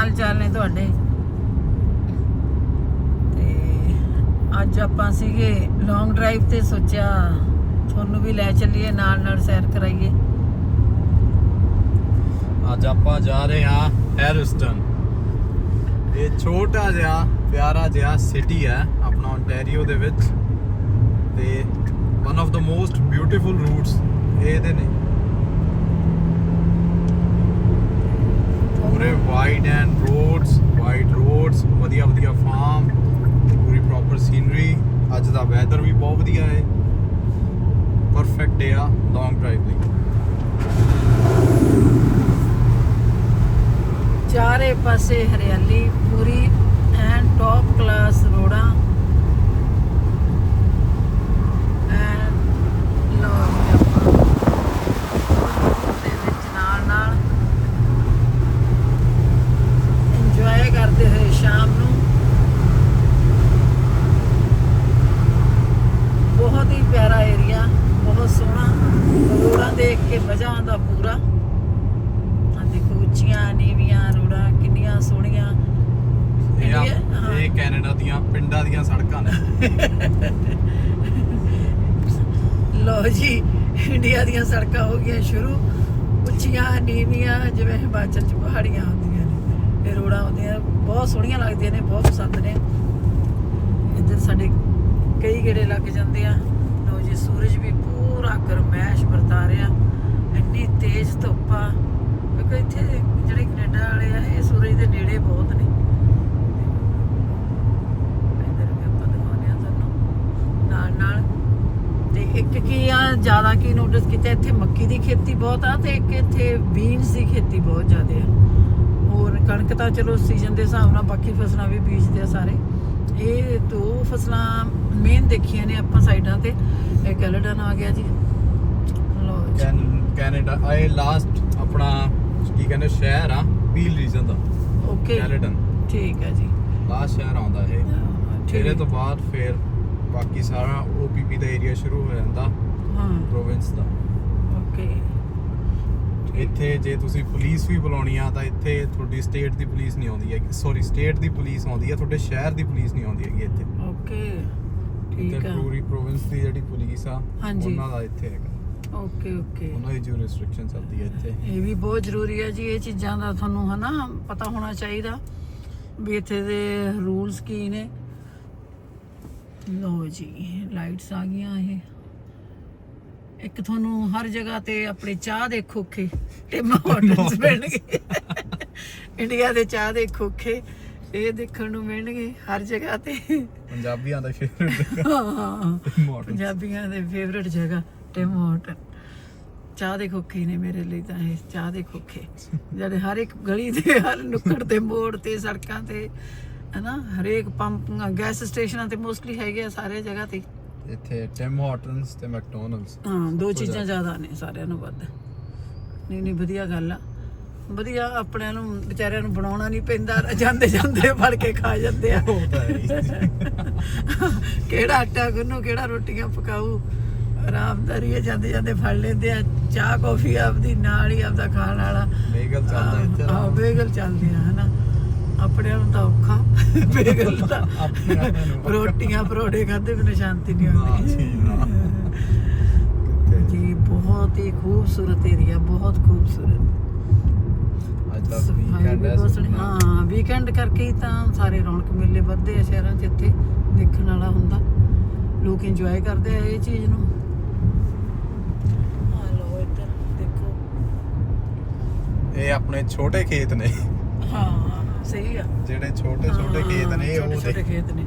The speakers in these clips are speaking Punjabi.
ਹਾਲ ਚਾਲ ਨੇ ਤੁਹਾਡੇ। ਤੇ ਅੱਜ ਆਪਾਂ ਸੀਗੇ ਲੌਂਗ ਡਰਾਈਵ ਤੇ ਸੋਚਿਆ ਤੁਹਾਨੂੰ ਵੀ ਲੈ ਚੱਲੀਏ, ਨਾਲ ਨਾਲ ਸੈਰ ਕਰਾਈਏ। ਅੱਜ ਆਪਾਂ ਜਾ ਰਹੇ ਹਾਂ ਹੈਰਿਸਟਨ ਇਹ ਛੋਟਾ ਜਿਹਾ, ਪਿਆਰਾ ਜਿਹਾ ਸਿਟੀ ਹੈ ਆਪਣਾ ontario ਦੇ ਵਿੱਚ। ਤੇ one of the most beautiful routes ਇਹਦੇ ਨੇ। ਪੂਰੇ wide and roads wide roads ਵਧੀਆ ਵਧੀਆ ਫਾਰਮ ਪੂਰੀ ਪ੍ਰੋਪਰ ਸੀਨਰੀ ਅੱਜ ਦਾ ਵੈਦਰ ਵੀ ਬਹੁਤ ਵਧੀਆ ਹੈ। ਪਰਫੈਕਟ ਡੇ ਆ ਲੌਂਗ ਡਰਾਈਵ ਲਈ। ਚਾਰੇ ਪਾਸੇ ਹਰਿਆਲੀ, ਪੂਰੀ ਐਂਡ ਟੌਪ ਕਲਾਸ ਰੋਡਾਂ ਐਂਡ ਲੋ ਦੇ ਵਿੱਚ ਨਾਲ ਨਾਲ ਇੰਜੋਏ ਕਰਦੇ ਹੋਏ ਸ਼ਾਮ ਨੂੰ ਬਹੁਤ ਹੀ ਪਿਆਰਾ ਏਰੀਆ ਬਹੁਤ ਸੋਹਣਾ ਰੋਡਾਂ ਦੇਖ ਕੇ ਮਜ਼ਾ ਆਉਂਦਾ ਪੂਰਾ। ਆ ਦੇਖੋ ਉੱਚੀਆਂ ਨੀਵੀਆਂ ਰੋਡਾਂ ਕਿੰਨੀਆਂ ਸੋਹਣੀਆਂ। ਇਹ ਆ- ਇੰਡੀਆ- ਹਾਂ। ਇਹ ਕੈਨੇਡਾ ਦੀਆਂ ਪਿੰਡਾਂ ਦੀਆਂ ਸੜਕਾਂ ਨੇ। ਲੋ ਜੀ ਇੰਡੀਆ ਦੀਆਂ ਸੜਕਾਂ ਹੋ ਗਈਆਂ ਸ਼ੁਰੂ। ਉੱਚੀਆਂ ਨੀਵੀਆਂ ਜਿਵੇਂ ਹਿਮਾਚਲ ਚ ਪਹਾੜੀਆਂ ਹੁੰਦੀਆਂ ਨੇ। ਇਹ ਰੋਡਾਂ ਹੁੰਦੀਆਂ ਬਹੁਤ ਸੋਹਣੀਆਂ ਲੱਗਦੀਆਂ ਨੇ ਬਹੁਤ ਪਸੰਦ ਨੇ। ਇੱਧਰ ਸਾਡੇ ਕਈ ਗੇੜੇ ਲੱਗ ਜਾਂਦੇ ਆ। ਲੋ ਜੀ ਸੂਰਜ ਵੀ ਪੂਰਾ ਗਰਮੈਸ਼ ਵਰਤਾ ਰਿਹਾ ਇੰਨੀ ਤੇਜ਼ ਧੁੱਪ ਆ ਕਿਉਂਕਿ ਇੱਥੇ ਜਿਹੜੇ ਕੈਨੇਡਾ ਵਾਲੇ ਆ ਇਹ ਸੂਰਜ ਦੇ ਨੇੜੇ ਬਹੁਤ ਨੇ ਇੱਧਰ ਵੀ ਆਪਾਂ ਦਿਖਾਉਂਦੇ ਆ ਤੁਹਾਨੂੰ ਨਾਲ ਨਾਲ ਤੇ ਇੱਕ ਕੀ ਆ ਜ਼ਿਆਦਾ ਕੀਤਾ ਇੱਥੇ ਮੱਕੀ ਦੀ ਖੇਤੀ ਬਹੁਤ ਆ ਤੇ ਇੱਕ ਇੱਥੇ ਬੀਨਸ ਦੀ ਖੇਤੀ ਬਹੁਤ ਜ਼ਿਆਦਾ ਆ। ਹੋਰ ਕਣਕ ਤਾਂ ਚਲੋ ਸੀਜ਼ਨ ਦੇ ਹਿਸਾਬ ਨਾਲ ਬਾਕੀ ਫਸਲਾਂ ਵੀ ਬੀਜਦੇ ਆ ਸਾਰੇ। ਇਹ ਦੋ ਫਸਲਾਂ ਮੇਨ ਦੇਖੀਆਂ ਨੇ ਆਪਾਂ ਸਾਈਡਾਂ ਤੇ। ਇਹ ਕੈਲੇਡਨ ਆ ਗਿਆ ਜੀ। ਲੋ ਕੈਨੇਡਾ ਇਹ ਲਾਸਟ ਆਪਣਾ ਕੀ ਕਹਿੰਦੇ ਸ਼ਹਿਰ ਆ ਪੀਲ ਰੀਜਨ ਦਾ। ਓਕੇ ਕੈਲੇਡਨ ਠੀਕ ਹੈ ਜੀ। ਲਾਸਟ ਸ਼ਹਿਰ ਆਉਂਦਾ ਇਹ। ਇਹਦੇ ਤੋਂ ਬਾਅਦ ਫਿਰ ਬਾਕੀ ਸਾਰਾ OPP ਦਾ ਏਰੀਆ ਸ਼ੁਰੂ ਹੋ ਜਾਂਦਾ। ਹਾਂ। ਪ੍ਰੋਵਿੰਸ ਦਾ। ਇੱਥੇ ਜੇ ਤੁਸੀਂ ਪੁਲਿਸ ਵੀ ਬੁਲਾਉਣੀ ਆ ਤਾਂ ਇੱਥੇ ਤੁਹਾਡੀ ਸਟੇਟ ਦੀ ਪੁਲਿਸ ਨਹੀਂ ਆਉਂਦੀ ਹੈ ਸੌਰੀ ਸਟੇਟ ਦੀ ਪੁਲਿਸ ਆਉਂਦੀ ਹੈ ਤੁਹਾਡੇ ਸ਼ਹਿਰ ਦੀ ਪੁਲਿਸ ਨਹੀਂ ਆਉਂਦੀ ਹੈਗੀ ਇੱਥੇ। ਓਕੇ ਠੀਕ ਆ। ਪੂਰੀ ਪ੍ਰੋਵਿੰਸ ਦੀ ਜਿਹੜੀ ਪੁਲਿਸ ਆ। ਉਹਨਾਂ ਦਾ ਇੱਥੇ ਹੈਗਾ। ਓਕੇ ਓਕੇ ਉਹਨਾਂ ਦੀ ਜੋ ਰੈਸਟ੍ਰਿਕਸ਼ਨ ਚੱਲਦੀ ਹੈ ਇੱਥੇ। ਇਹ ਵੀ ਬਹੁਤ ਜ਼ਰੂਰੀ ਹੈ ਜੀ ਇਹ ਚੀਜ਼ਾਂ ਦਾ ਤੁਹਾਨੂੰ ਹਨਾ ਪਤਾ ਹੋਣਾ ਚਾਹੀਦਾ ਵੀ ਇੱਥੇ ਦੇ ਰੂਲਸ ਕੀ ਨੇ। ਲੋ ਜੀ ਲਾਈਟਸ ਆ ਗਈਆਂ ਇਹ। ਇੱਕ ਤੁਹਾਨੂੰ ਹਰ ਜਗ੍ਹਾ ਤੇ ਆਪਣੇ ਚਾਹ ਦੇ ਖੋਖੇ ਟਿਮ ਹੋਟਲਸ ਮਿਲਣਗੇ। ਇੰਡੀਆ ਦੇ ਚਾਹ ਦੇ ਖੋਖੇ ਇਹ ਦੇਖਣ ਨੂੰ ਮਿਲਣਗੇ ਹਰ ਜਗ੍ਹਾ ਤੇ। ਪੰਜਾਬੀਆਂ ਦਾ ਫੇਵਰਟ ਹਾਂ ਮਾਡਲ ਪੰਜਾਬੀਆਂ ਦੇ ਫੇਵਰਿਟ ਜਗ੍ਹਾ ਟਿਮ ਹੋਟਲ ਚਾਹ ਦੇ ਖੋਖੇ ਨੇ ਮੇਰੇ ਲਈ ਤਾਂ ਇਹ ਚਾਹ ਦੇ ਖੋਖੇ। ਜਿਹੜੇ ਹਰ ਇੱਕ ਗਲੀ ਦੇ ਹਰ ਨੁੱਕੜ ਤੇ ਮੋੜ ਤੇ ਸੜਕਾਂ ਤੇ ਹਨਾ ਹਰੇਕ ਪੰਪ ਗੈਸ ਸਟੇਸ਼ਨਾਂ ਤੇ ਮੋਸਟਲੀ ਹੈਗੇ ਆ ਸਾਰੇ ਜਗ੍ਹਾ ਤੇ। ਇੱਥੇ ਟਿਮ ਹਾਰਟਨਸ ਤੇ ਮੈਕਡੋਨਲਡਸ ਹਾਂ ਦੋ ਚੀਜ਼ਾਂ। ਜ਼ਿਆਦਾ। ਨੇ ਸਾਰਿਆਂ ਨੂੰ ਵੱਧ। ਨਹੀਂ ਨਹੀਂ ਵਧੀਆ ਗੱਲ ਆ। ਵਧੀਆ ਆਪਣਿਆਂ ਨੂੰ ਵਿਚਾਰਿਆਂ ਨੂੰ ਬਣਾਉਣਾ ਨਹੀਂ ਪੈਂਦਾ ਜਾਂਦੇ ਜਾਂਦੇ ਫੜ ਕੇ ਖਾ ਜਾਂਦੇ ਆ। ਕਿਹੜਾ ਆਟਾ ਗੁੰਨੂ ਕਿਹੜਾ ਰੋਟੀਆਂ ਪਕਾਊ? ਆਰਾਮਦਾਰੀ ਹੈ ਜਾਂਦੇ ਜਾਂਦੇ ਫੜ ਲੈਂਦੇ ਆ। ਚਾਹ ਕੌਫੀ ਆਪਦੀ ਨਾਲ ਹੀ ਆਪਦਾ ਖਾਣ ਵਾਲਾ। ਬੇਗਲ ਚੱਲਦਾ ਇੱਥੇ। ਹਾਂ ਬੇਗਲ ਚੱਲਦੇ ਆ ਹਨਾ। ਆਪਣੇ ਨੂੰ ਤਾਂ ਔਖਾ। ਬੇਗਲ ਰੋਟੀਆਂ ਪਰੋੜੇ ਖਾਦੇ ਬਿਨਾਂ ਸ਼ਾਂਤੀ ਨਹੀਂ ਆਉਂਦੀ ਜੀ, ਬਹੁਤ ਹੀ ਖੂਬਸੂਰਤ ਏਰੀਆ ਬਹੁਤ ਖੂਬਸੂਰਤ। ਅੱਜ ਵੀਕਐਂਡ ਹੈ। ਹਾਂ ਕਰਕੇ ਹੀ ਤਾਂ ਸਾਰੇ ਰੌਣਕ ਮੇਲੇ ਵੱਧਦੇ ਆ ਸ਼ਹਿਰਾਂ 'ਚ ਇੱਥੇ ਦੇਖਣ ਵਾਲਾ ਹੁੰਦਾ। ਲੋਕ ਇੰਜੋਏ ਕਰਦੇ ਆ ਇਹ ਚੀਜ਼ ਨੂੰ। ਇਹ ਆਪਣੇ ਛੋਟੇ ਖੇਤ ਨੇ। ਹਾਂ। ਸਹੀ ਆ। ਜਿਹੜੇ ਛੋਟੇ ਛੋਟੇ ਖੇਤ ਨੇ ਉਹ ਛੋਟੇ ਖੇਤ ਨੇ।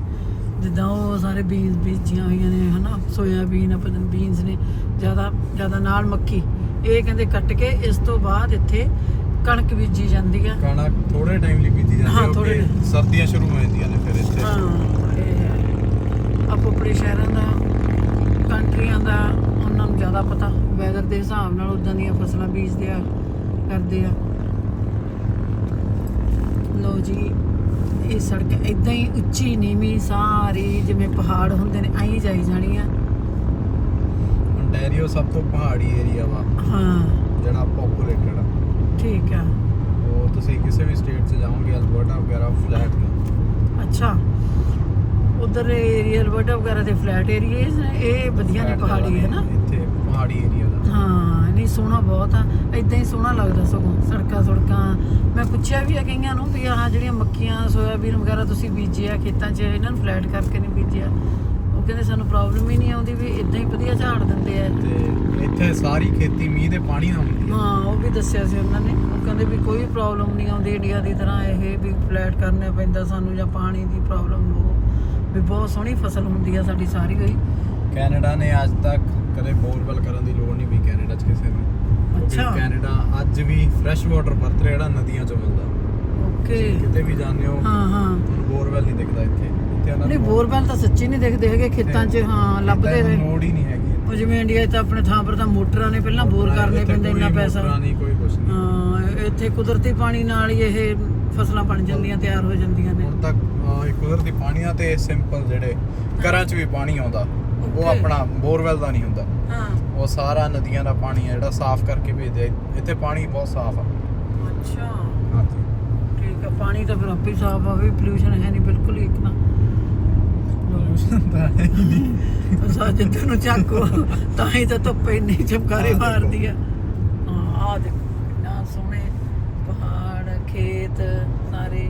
ਜਿੱਦਾਂ ਉਹ ਸਾਰੇ ਬੀਨਸ ਬੀਜੀਆਂ ਹੋਈਆਂ ਨੇ ਹਨਾ? ਸੋਇਆਬੀਨ ਆਪਣਾ ਬੀਨਸ ਨੇ ਜ਼ਿਆਦਾ ਜ਼ਿਆਦਾ ਨਾਲ ਮੱਕੀ। ਇਹ ਕਹਿੰਦੇ ਕੱਟ ਕੇ ਇਸ ਤੋਂ ਬਾਅਦ ਇੱਥੇ ਕਣਕ ਬੀਜੀ ਜਾਂਦੀ ਆ। ਕਣਕ ਥੋੜੇ ਟਾਈਮ ਲਈ ਬੀਜੀ ਜਾਂਦੀ ਹੈ ਕਿਉਂਕਿ time। ਸਰਦੀਆਂ ਸ਼ੁਰੂ ਹੋ ਜਾਂਦੀਆਂ ਨੇ ਫਿਰ ਇੱਥੇ। ਹਾਂ ਆਪੋ ਆਪਣੇ ਸ਼ਹਿਰਾਂ ਦਾ ਕੰਟਰੀਆਂ ਦਾ ਉਹਨਾਂ ਨੂੰ ਜ਼ਿਆਦਾ ਪਤਾ। ਵੈਦਰ ਦੇ ਹਿਸਾਬ ਨਾਲ ਉਦਾਂ ਦੀਆਂ ਫਸਲਾਂ ਬੀਜਦੇ ਆ ਕਰਦੇ ਆ ਲੋ ਜੀ ਇਹ ਸੜਕ ਇਦਾਂ ਹੀ ਉੱਚੀ ਨੀਵੀਂ ਸਾਰੀ ਜਿਵੇਂ ਪਹਾੜ ਹੁੰਦੇ ਨੇ ਐਂ ਜਾਈ ਜਾਣੀ ਆ। ontario ਸਭ ਤੋਂ ਪਹਾੜੀ ਏਰੀਆ ਵਾ ਹਾਂ। ਜਿਹੜਾ ਪਪੂਲੇਟਡ ਆ। ਠੀਕ ਆ। ਉਹ ਤੁਸੀਂ ਕਿਸੇ ਵੀ ਸਟੇਟ 'ਚ ਜਾਓਗੇ ਅਲਬਰਟਾ ਵਗੈਰਾ ਫਲੈਟ ਨੇ। ਅੱਛਾ। ਉਧਰ ਏਰੀਆ ਅਲਬਰਟਾ ਵਗੈਰਾ ਦੇ ਫਲੈਟ ਏਰੀਆਜ਼ ਨੇ ਇਹ ਵਧੀਆ ਨੇ ਪਹਾੜੀ ਹੈ ਨਾ? ਇੱਥੇ। ਪਹਾੜੀ ਏਰੀਆ ਦਾ। ਹਾਂ ਨਹੀਂ ਸੋਹਣਾ ਬਹੁਤ ਆ। ਇਦਾਂ ਹੀ ਸੋਹਣਾ ਲੱਗਦਾ ਸਗੋਂ ਸੜਕਾਂ ਸੜਕਾਂ। ਮੈਂ ਪੁੱਛਿਆ ਵੀ ਆ ਕਈਆਂ ਨੂੰ ਵੀ ਆਹ ਜਿਹੜੀਆਂ ਮੱਕੀਆਂ ਸੋਇਆਬੀਨ ਵਗੈਰਾ ਤੁਸੀਂ ਬੀਜਿਆ ਖੇਤਾਂ 'ਚ ਇਹਨਾਂ ਨੂੰ ਫਲੈਟ ਕਰਕੇ ਨਹੀਂ ਬੀਜਿਆ। ਉਹ ਕਹਿੰਦੇ ਸਾਨੂੰ ਪ੍ਰੋਬਲਮ ਹੀ ਨਹੀਂ ਆਉਂਦੀ ਵੀ ਇਦਾਂ ਹੀ ਵਧੀਆ ਝਾੜ ਦਿੰਦੇ ਆ। ਤੇ ਇੱਥੇ ਸਾਰੀ ਖੇਤੀ ਮੀਂਹ ਦੇ ਪਾਣੀ ਨਾਲ ਹੁੰਦੀ ਹੈ ਹਾਂ ਉਹ ਵੀ ਦੱਸਿਆ ਸੀ ਉਹਨਾਂ ਨੇ। ਉਹ ਕਹਿੰਦੇ ਵੀ ਕੋਈ ਪ੍ਰੋਬਲਮ ਨਹੀਂ ਆਉਂਦੀ ਇੰਡੀਆ ਦੀ ਤਰ੍ਹਾਂ ਇਹ ਵੀ ਫਲੈਟ ਕਰਨਾ ਪੈਂਦਾ ਸਾਨੂੰ ਜਾਂ ਪਾਣੀ ਦੀ ਪ੍ਰੋਬਲਮ ਹੋ। ਵੀ ਬਹੁਤ ਸੋਹਣੀ ਫਸਲ ਹੁੰਦੀ ਆ ਸਾਡੀ ਸਾਰੀ ਹੋਈ। ਕੈਨੇਡਾ ਨੇ ਅੱਜ ਤੱਕ ਕਦੇ ਬੋਰਵੈਲ ਕਰਨ ਦੀ ਲੋੜ ਨਹੀਂ ਪਈ ਕੈਨੇਡਾ 'ਚ ਕਿਸੇ ਨੂੰ। ਅੱਛਾ। ਕੈਨੇਡਾ ਅੱਜ ਵੀ ਫਰੈਸ਼ ਵਾਟਰ ਵਰਤ ਰਿਹਾ ਜਿਹੜਾ ਨਦੀਆਂ 'ਚੋਂ ਮਿਲਦਾ। ਓਕੇ। ਕਿਤੇ ਵੀ ਜਾਂਦੇ ਹੋ ਹਾਂ ਹਾਂ। ਬੋਰਵੈਲ ਨਹੀਂ ਦਿਖਦਾ ਇੱਥੇ। ਇੱਥੇ ਉਹਨਾਂ ਨਹੀਂ ਬੋਰਵੈਲ ਤਾਂ ਸੱਚੀ ਨਹੀਂ ਦਿਖਦੇ ਹੈਗੇ ਖੇਤਾਂ 'ਚ ਹਾਂ ਲੱਭਦੇ ਨੇ। ਲੋੜ ਹੀ ਨਹੀਂ ਹੈਗੀ ਉਹ ਜਿਵੇਂ ਇੰਡੀਆ 'ਚ ਤਾਂ ਆਪਣੇ ਥਾਂ ਪਰ ਤਾਂ ਮੋਟਰਾਂ ਨੇ ਪਹਿਲਾਂ ਬੋਰ ਕਰਨੇ ਪੈਂਦੇ ਇੰਨਾ ਪੈਸਾ। ਮੋਟਰਾਂ ਨਹੀਂ ਕੋਈ ਕੁਛ ਨਹੀਂ। ਹਾਂ ਇੱਥੇ ਕੁਦਰਤੀ ਪਾਣੀ ਨਾਲ ਹੀ ਇਹ ਫਸਲਾਂ ਬਣ ਜਾਂਦੀਆਂ ਤਿਆਰ ਹੋ ਜਾਂਦੀਆਂ ਨੇ। ਹੁਣ ਤੱਕ ਕੁਦਰਤੀ ਪਾਣੀ ਆ ਤੇ ਸਿੰਪਲ ਜਿਹੜੇ ਘਰਾਂ 'ਚ ਵੀ ਪਾਣੀ ਆਉਂਦਾ। ਉਹ. ਆਪਣਾ ਬੋਰਵੈਲ ਦਾ ਨਹੀਂ ਹੁੰਦਾ। ਹਾਂ। ਉਹ ਸਾਰਾ ਨਦੀਆਂ ਦਾ ਪਾਣੀ ਹੈ ਜਿਹੜਾ ਸਾਫ਼ ਕਰਕੇ ਭੇਜਦੇ ਆ। ਇੱਥੇ ਪਾਣੀ ਬਹੁਤ ਸਾਫ਼ ਆ। ਅੱਛਾ। ਹਾਂਜੀ। ਠੀਕ ਆ ਪਾਣੀ ਤਾਂ ਫਿਰ ਆਪੇ ਹੀ ਸਾਫ਼ ਆ ਵੀ ਪੋਲੂਸ਼ਨ ਹੈ ਨਹੀਂ ਬਿਲਕੁਲ ਹੀ ਇੱਕ ਨਾ ਤਾਂ ਹੈ ਹੀ ਨਹੀਂ। ਸਾ ਜਿੱਧਰ ਨੂੰ ਚੱਕੋ ਤਾਂ ਹੀ ਤਾਂ ਧੁੱਪ ਇੰਨੀ ਚਮਕਾਰੇ ਆਹ ਦੇਖੋ। ਮਾਰਦੀ ਆ। ਹਾਂ ਆ ਦੇਖੋ ਕਿੰਨਾ ਸੋਹਣੇ ਪਹਾੜ ਖੇਤ ਸਾਰੇ।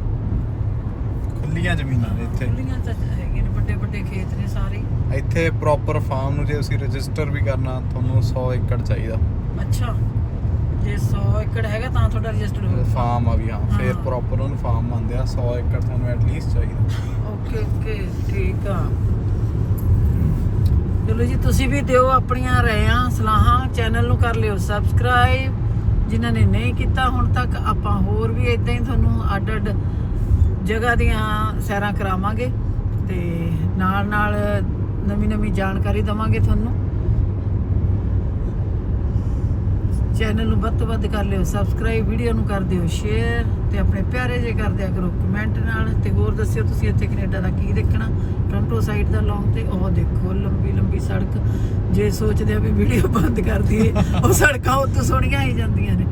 ਖੁੱਲੀਆਂ ਜ਼ਮੀਨਾਂ ਨੇ ਇੱਥੇ। ਖੁੱਲੀਆਂ ਤਾਂ ਵੱਡੇ ਖੇਤ ਨੇ ਸਾਰੇ। ਇੱਥੇ ਪ੍ਰੋਪਰ ਫਾਰਮ ਨੂੰ ਜੇ ਤੁਸੀਂ ਰਜਿਸਟਰ ਵੀ ਕਰਨਾ ਤੁਹਾਨੂੰ 100 ਏਕੜ ਚਾਹੀਦਾ। ਅੱਛਾ। ਜੇ 100 ਏਕੜ ਹੈਗਾ ਤਾਂ ਤੁਹਾਡਾ ਰਜਿਸਟਰ ਹੋਊਗਾ। ਫਾਰਮ ਆ ਵੀ ਹਾਂ। ਫਿਰ। ਪ੍ਰੋਪਰ ਉਹਨੂੰ ਫਾਰਮ ਮੰਨਦੇ ਆ 100 ਏਕੜ ਤੁਹਾਨੂੰ ਐਟਲੀਸਟ ਚਾਹੀਦਾ। ਓਕੇ ਓਕੇ ਠੀਕ ਆ। ਚਲੋ ਜੀ ਤੁਸੀਂ ਵੀ ਦਿਓ ਆਪਣੀਆਂ ਰਾਇਆਂ ਸਲਾਹਾਂ ਚੈਨਲ ਨੂੰ ਕਰ ਲਿਓ ਸਬਸਕ੍ਰਾਈਬ ਜਿਨ੍ਹਾਂ ਨੇ ਨਹੀਂ ਕੀਤਾ ਹੁਣ ਤੱਕ ਆਪਾਂ ਹੋਰ ਵੀ ਇਦਾਂ ਹੀ ਤੁਹਾਨੂੰ ਅੱਡ ਅੱਡ ਜਗ੍ਹਾ ਦੀਆਂ ਸੈਰਾਂ ਕਰਾਵਾਂਗੇ। ਤੇ ਨਾਲ ਨਾਲ ਨਵੀਂ ਨਵੀਂ ਜਾਣਕਾਰੀ ਦਵਾਂਗੇ ਤੁਹਾਨੂੰ। ਚੈਨਲ ਨੂੰ ਵੱਧ ਤੋਂ ਵੱਧ ਕਰ ਲਿਓ ਸਬਸਕ੍ਰਾਈਬ ਵੀਡੀਓ ਨੂੰ ਕਰ ਦਿਓ ਸ਼ੇਅਰ ਤੇ ਆਪਣੇ ਪਿਆਰੇ ਜੇ ਕਰ ਦਿਆ ਕਰੋ ਕਮੈਂਟ ਨਾਲ ਤੇ ਹੋਰ ਦੱਸਿਓ ਤੁਸੀਂ ਇੱਥੇ ਕੈਨੇਡਾ ਦਾ ਕੀ ਦੇਖਣਾ। ਟੋਰਾਂਟੋ ਸਾਈਡ ਦਾ ਲੌਂਗ ਤੇ ਉਹ ਦੇਖੋ, ਲੰਬੀ ਲੰਬੀ ਸੜਕ, ਜੇ ਸੋਚਦੇ ਆ ਵੀ ਵੀਡੀਓ ਬੰਦ ਕਰ ਦਈਏ, ਉਹ ਸੜਕਾਂ ਉੱਤੋਂ ਸੋਹਣੀਆਂ ਹੀ ਜਾਂਦੀਆਂ ਨੇ।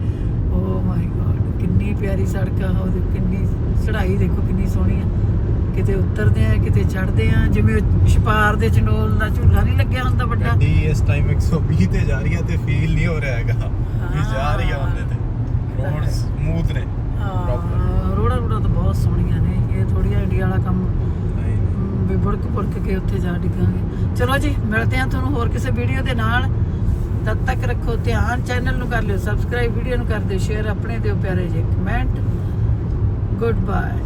ਓ ਮਾਈ ਗॉड ਕਿੰਨੀ ਪਿਆਰੀ ਸੜਕ ਆ, ਉਹ ਕਿੰਨੀ ਚੜ੍ਹਾਈ ਦੇਖੋ, ਕਿੰਨੀ ਸੋਹਣੀ ਆ। ਕਿਤੇ ਉਤਰਦੇ ਆ ਕਿਤੇ ਚੜ੍ਹਦੇ ਆ ਜਿਵੇਂ ਛਪਾਰ ਦੇ ਚੰਡੋਲ ਦਾ ਝੂਲਾ ਨਹੀਂ ਲੱਗਿਆ ਹੁੰਦਾ ਵੱਡਾ। ਗੱਡੀ ਇਸ ਟਾਈਮ 120 ਤੇ ਜਾ ਰਹੀ ਹੈ ਤੇ ਫੀਲ ਨਹੀਂ ਹੋ ਰਿਹਾ ਹੈਗਾ ਵੀ ਜਾ ਰਹੀ ਆ ਉਹਦੇ ਤੇ। ਰੋਡ ਸਮੂਥ ਨੇ। ਹਾਂ ਰੋੜਾ ਰੋੜਾ ਤਾਂ ਬਹੁਤ ਸੋਹਣੀਆਂ ਨੇ। ਇਹ ਥੋੜੀਆਂ ਇੰਡੀਆ ਵਾਲਾ ਕੰਮ ਵੀ ਬੁੜਕ ਬੁੜਕ ਕੇ ਉੱਥੇ ਜਾ ਡਿੱਗਾਂਗੇ। ਚਲੋ ਜੀ ਮਿਲਦੇ ਹਾਂ ਤੁਹਾਨੂੰ ਹੋਰ ਕਿਸੇ ਵੀਡੀਓ ਦੇ ਨਾਲ। ਤਦ ਤੱਕ ਰੱਖੋ ਧਿਆਨ ਚੈਨਲ ਨੂੰ ਕਰ ਲਿਓ ਸਬਸਕ੍ਰਾਈਬ ਵੀਡੀਓ ਨੂੰ ਕਰ ਦਿਓ ਸ਼ੇਅਰ ਆਪਣੇ ਦਿਓ ਪਿਆਰੇ ਜਿਹੇ। Comment good bye